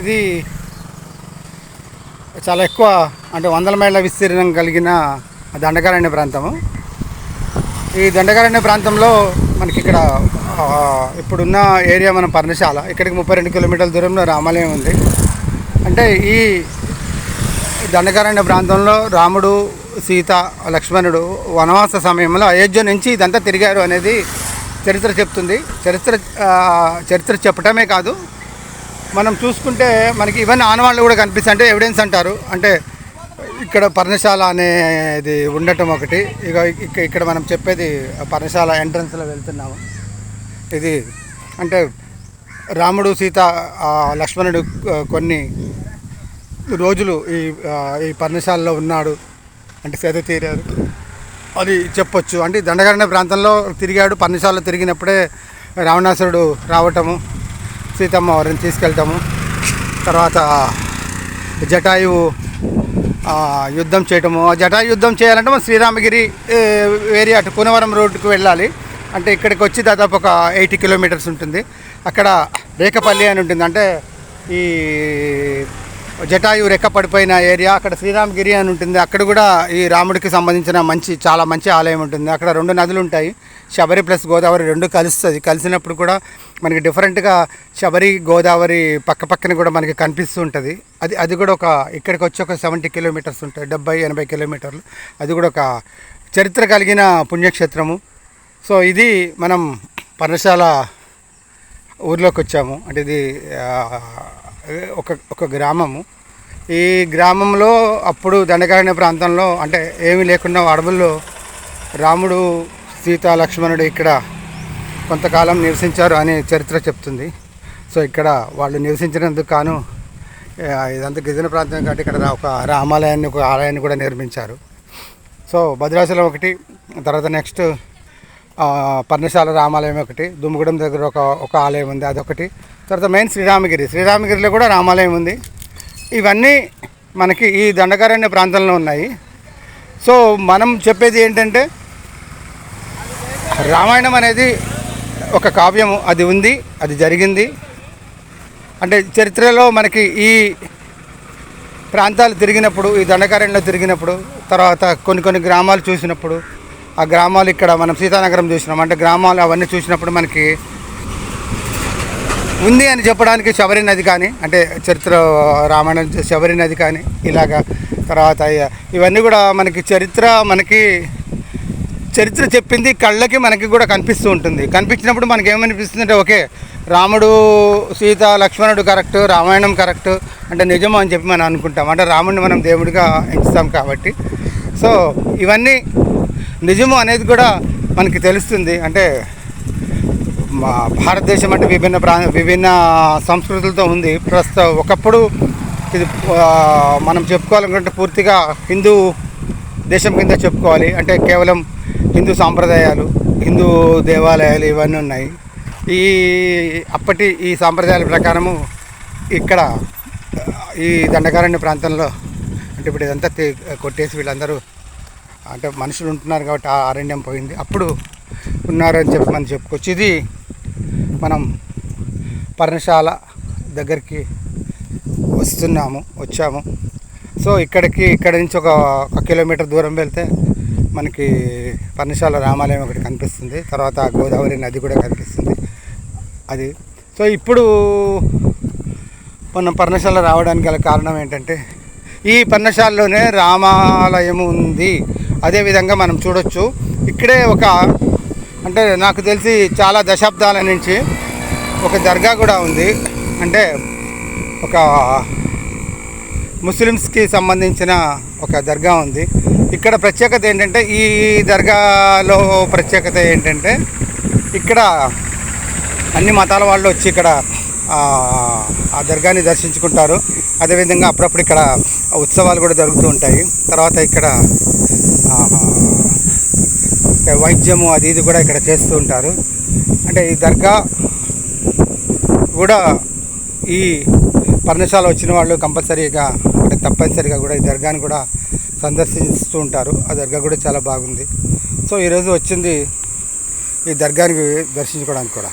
ఇది చాలా ఎక్కువ అంటే వందల మైళ్ళ విస్తీర్ణం కలిగిన దండకారణ్య ప్రాంతము. ఈ దండకారణ్య ప్రాంతంలో మనకి ఇక్కడ ఇప్పుడున్న ఏరియా మన పర్ణశాల. ఇక్కడికి ముప్పై రెండు కిలోమీటర్ల దూరంలో రామాలయం ఉంది. అంటే ఈ దండకారణ్య ప్రాంతంలో రాముడు సీత లక్ష్మణుడు వనవాస సమయంలో అయోధ్య నుంచి ఇదంతా తిరిగారు అనేది చరిత్ర చెప్తుంది. చరిత్ర చరిత్ర చెప్పటమే కాదు. మనం చూసుకుంటే మనకి ఇవన్నీ ఆనవాళ్ళు కూడా కనిపిస్తాయి. అంటే ఎవిడెన్స్ అంటారు. అంటే ఇక్కడ పర్ణశాల అనేది ఉండటం ఒకటి. ఇక ఇక్కడ మనం చెప్పేది పర్ణశాల ఎంట్రన్స్లో వెళ్తున్నాము. ఇది అంటే రాముడు సీత లక్ష్మణుడు కొన్ని రోజులు ఈ ఈ పర్ణశాలలో ఉన్నాడు. అంటే సేద తీరారు. అది చెప్పొచ్చు. అంటే ఈ ప్రాంతంలో తిరిగాడు. పర్ణశాలలో తిరిగినప్పుడే రావణాసురుడు రావటము. సీతమ్మ వారిని తీసుకెళ్తాము. తర్వాత జటాయువు యుద్ధం చేయటము. జటాయు యుద్ధం చేయాలంటే మనం శ్రీరామగిరి ఏ, ఏరియా అటు కూనవరం రోడ్డుకు వెళ్ళాలి. అంటే ఇక్కడికి వచ్చి దాదాపు ఒక ఎయిటీ కిలోమీటర్స్ ఉంటుంది. అక్కడ రేకపల్లి అని ఉంటుంది. అంటే ఈ జటాయు రెక్క పడిపోయిన ఏరియా అక్కడ శ్రీరామగిరి అని ఉంటుంది. అక్కడ కూడా ఈ రాముడికి సంబంధించిన మంచి చాలా మంచి ఆలయం ఉంటుంది. అక్కడ రెండు నదులు ఉంటాయి. శబరి ప్లస్ గోదావరి రెండు కలుస్తుంది. కలిసినప్పుడు కూడా మనకి డిఫరెంట్గా శబరి గోదావరి పక్క పక్కన కూడా మనకి కనిపిస్తూ ఉంటుంది. అది అది కూడా ఒక ఇక్కడికి వచ్చి ఒక సెవెంటీ కిలోమీటర్స్ ఉంటాయి. డెబ్బై ఎనభై కిలోమీటర్లు అది కూడా ఒక చరిత్ర కలిగిన పుణ్యక్షేత్రము. సో ఇది మనం పర్ణశాల ఊర్లోకి వచ్చాము. అంటే ఇది ఒక ఒక గ్రామము. ఈ గ్రామంలో అప్పుడు దండకారణ్య ప్రాంతంలో అంటే ఏమీ లేకుండా అడవుల్లో రాముడు సీత లక్ష్మణుడు ఇక్కడ కొంతకాలం నివసించారు అనే చరిత్ర చెప్తుంది. సో ఇక్కడ వాళ్ళు నివసించినందుకు కాను ఇదంతా గిరిజన ప్రాంతం కాబట్టి ఇక్కడ ఒక రామాలయాన్ని ఒక ఆలయాన్ని కూడా నిర్మించారు. సో భద్రాచలం ఒకటి తర్వాత నెక్స్ట్ పర్ణశాల రామాలయం ఒకటి దుమ్ముగూడెం దగ్గర ఒక ఒక ఆలయం ఉంది అదొకటి. తర్వాత మెయిన్ శ్రీరామగిరి. శ్రీరామగిరిలో కూడా రామాలయం ఉంది. ఇవన్నీ మనకి ఈ దండకారణ్య ప్రాంతంలో ఉన్నాయి. సో మనం చెప్పేది ఏంటంటే రామాయణం అనేది ఒక కావ్యము అది ఉంది అది జరిగింది. అంటే చరిత్రలో మనకి ఈ ప్రాంతాలు తిరిగినప్పుడు ఈ దండకారణ్యంలో తిరిగినప్పుడు తర్వాత కొన్ని కొన్ని గ్రామాలు చూసినప్పుడు ఆ గ్రామాలు ఇక్కడ మనం సీతానగరం చూసినాం. అంటే గ్రామాలు అవన్నీ చూసినప్పుడు మనకి ఉంది అని చెప్పడానికి శబరి నది కానీ అంటే చరిత్ర రామాయణం శబరి నది కానీ ఇలాగా తర్వాత ఇవన్నీ కూడా మనకి చరిత్ర మనకి చరిత్ర చెప్పింది కళ్ళకి మనకి కూడా కనిపిస్తూ ఉంటుంది. కనిపించినప్పుడు మనకి ఏమనిపిస్తుంది అంటే ఓకే రాముడు సీత లక్ష్మణుడు కరెక్ట్ రామాయణం కరెక్ట్ అంటే నిజము అని చెప్పి మనం అనుకుంటాం. అంటే రాముడిని మనం దేవుడిగా ఎంచుతాం కాబట్టి. సో ఇవన్నీ నిజము అనేది కూడా మనకి తెలుస్తుంది. అంటే భారతదేశం అంటే విభిన్న ప్రా విభిన్న సంస్కృతులతో ఉంది. ప్రస్తుతం ఒకప్పుడు ఇది మనం చెప్పుకోవాలనుకుంటే పూర్తిగా హిందూ దేశం కింద చెప్పుకోవాలి. అంటే కేవలం హిందూ సాంప్రదాయాలు హిందూ దేవాలయాలు ఇవన్నీ ఉన్నాయి. ఈ అప్పటి ఈ సాంప్రదాయాల ప్రకారము ఇక్కడ ఈ దండకారణ్య ప్రాంతంలో అంటే ఇప్పుడు ఇదంతా కొట్టేసి వీళ్ళందరూ అంటే మనుషులు ఉంటున్నారు కాబట్టి ఆ అరణ్యం పోయింది. అప్పుడు ఉన్నారని చెప్పి మనం చెప్పుకోవచ్చు. ఇది మనం పర్ణశాల దగ్గరికి వస్తున్నాము వచ్చాము. సో ఇక్కడికి ఇక్కడ నుంచి ఒక ఒక కిలోమీటర్ దూరం వెళ్తే మనకి పర్ణశాల రామాలయం ఒకటి కనిపిస్తుంది. తర్వాత గోదావరి నది కూడా కనిపిస్తుంది. అది. సో ఇప్పుడు మనం పర్ణశాల రావడానికి గల కారణం ఏంటంటే ఈ పర్ణశాలలోనే రామాలయం ఉంది. అదేవిధంగా మనం చూడొచ్చు. ఇక్కడే ఒక అంటే నాకు తెలిసి చాలా దశాబ్దాల నుంచి ఒక దర్గా కూడా ఉంది. అంటే ఒక ముస్లిమ్స్కి సంబంధించిన ఒక దర్గా ఉంది. ఇక్కడ ప్రత్యేకత ఏంటంటే ఈ దర్గాలో ప్రత్యేకత ఏంటంటే ఇక్కడ అన్ని మతాల వాళ్ళు వచ్చి ఇక్కడ ఆ, దర్గాని దర్శించుకుంటారు. అదేవిధంగా అప్పుడప్పుడు ఇక్కడ ఉత్సవాలు కూడా జరుగుతూ ఉంటాయి. తర్వాత ఇక్కడ వైద్యము అది ఇది కూడా ఇక్కడ చేస్తూ ఉంటారు. అంటే ఈ దర్గా కూడా ఈ పర్ణశాల వచ్చిన వాళ్ళు కంపల్సరీగా అంటే తప్పనిసరిగా కూడా ఈ దర్గాని కూడా సందర్శిస్తూ ఉంటారు. ఆ దర్గా కూడా చాలా బాగుంది. సో ఈరోజు వచ్చింది ఈ దర్గానికి దర్శించుకోవడానికి కూడా.